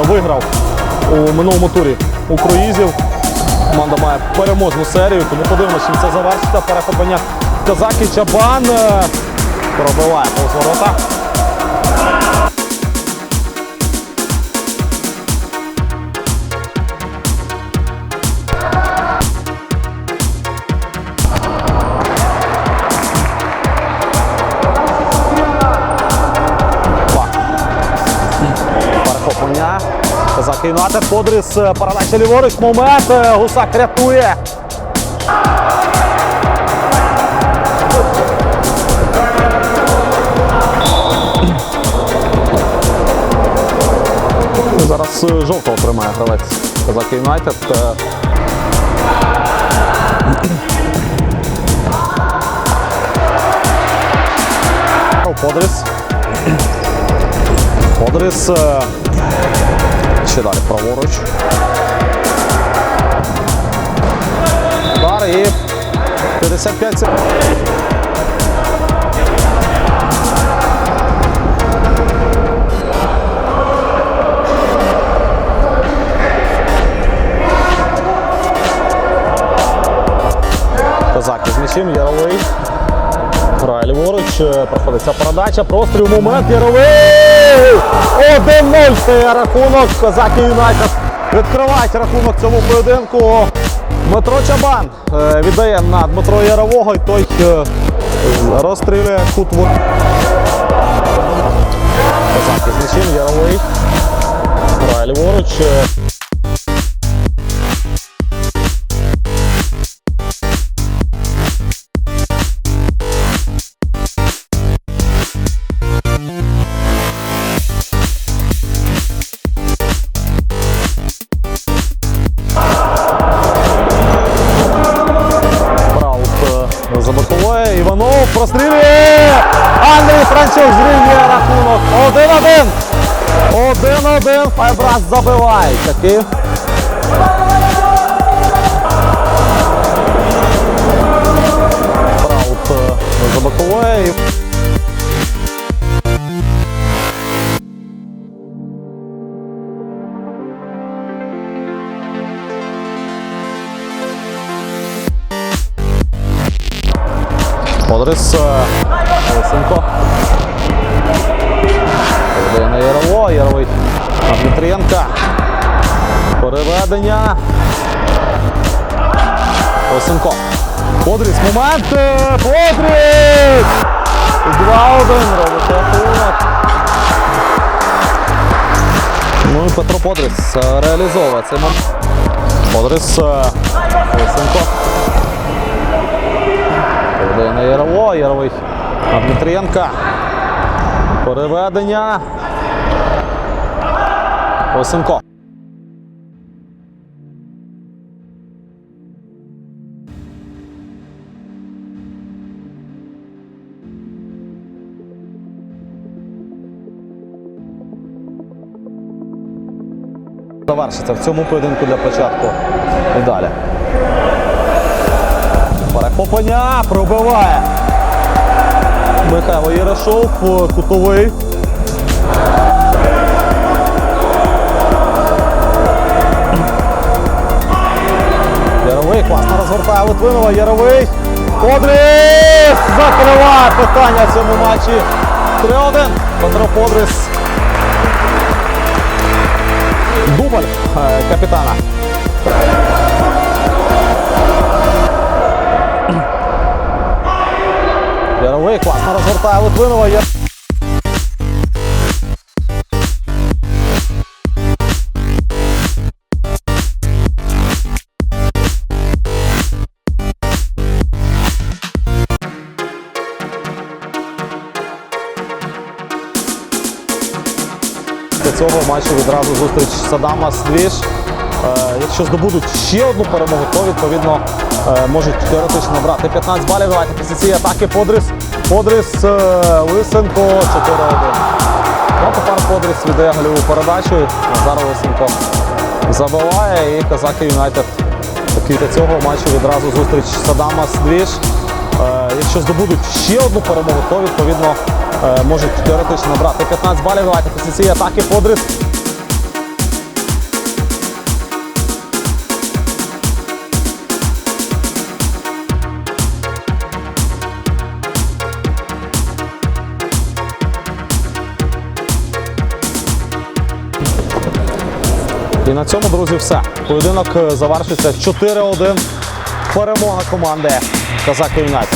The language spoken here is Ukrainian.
виграв у минулому турі у круїзів. Команда має переможну серію, тому подивимося, чим це завершиться. Перехоплення Казаки Чабан е, пробиває повз ворота. Перехоплення. Казаки Юнайтед. Подрис. е, Передача ліворуч. Момент. е, Гусак рятує. Зараз е, жовтого тримає гравець Казаки Юнайтед. Подрис. Подрис. Ще далі праворуч. Удар і 55 секунд. Козаки з м'ячем, Яровий. Грає ліворуч, е, проходить ця передача, простріл, момент, Яровий! 1-0 стає рахунок, Козаки Юнайтед відкривають рахунок цьому поєдинку. Дмитро Чабан е, віддає на Дмитро Ярового і той е, розстрілює кут вор- Козаки з нічим Яровий. Грає ліворуч. Рахунок. 1-1. 1-1. Файбрас забиває. Таки. Праут е, за боковою. Модрис Лисенко. Ярово. Яровий Дмитрієнка. Переведення. Лисенко. Подріс. Момент. Подріс! 2-1 робить. Ну і Петро Подріс е, реалізовує цей момент. Подріс. е, Лисенко. Передає на Ярово, Яровий Дмитрієнка. Переведення. Осенко. Завершиться в цьому поєдинку для початку. І далі. Перехоплення пробиває. Михайло Ярошов, е, кутовий. Розгортає Литвинова. Яровий. Подрис! Закриває питання в цьому матчі. 3-1. Петро Подрис. Дубль е, капітана. Яровий класно розгортає Литвинова. Після цього матчу відразу зустріч Садама Свіж. Е, якщо здобудуть ще одну перемогу, то відповідно е, можуть теоретично набрати 15 балів. Давайте після цієї атаки Подрис. Подрис е, Лисенко 4-1. Ну, тепер Подрис віддає гольову передачу. Назар Лисенко забиває і Казаки Юнайтед. Після цього матчу відразу зустріч Садама Свіж. Е, якщо здобудуть ще одну перемогу, то відповідно е, можуть теоретично набрати 15 балів. Давайте після цієї атаки подрив. І на цьому, друзі, все. Поєдинок е, завершується 4-1. Перемога команди Казаки Юнайт.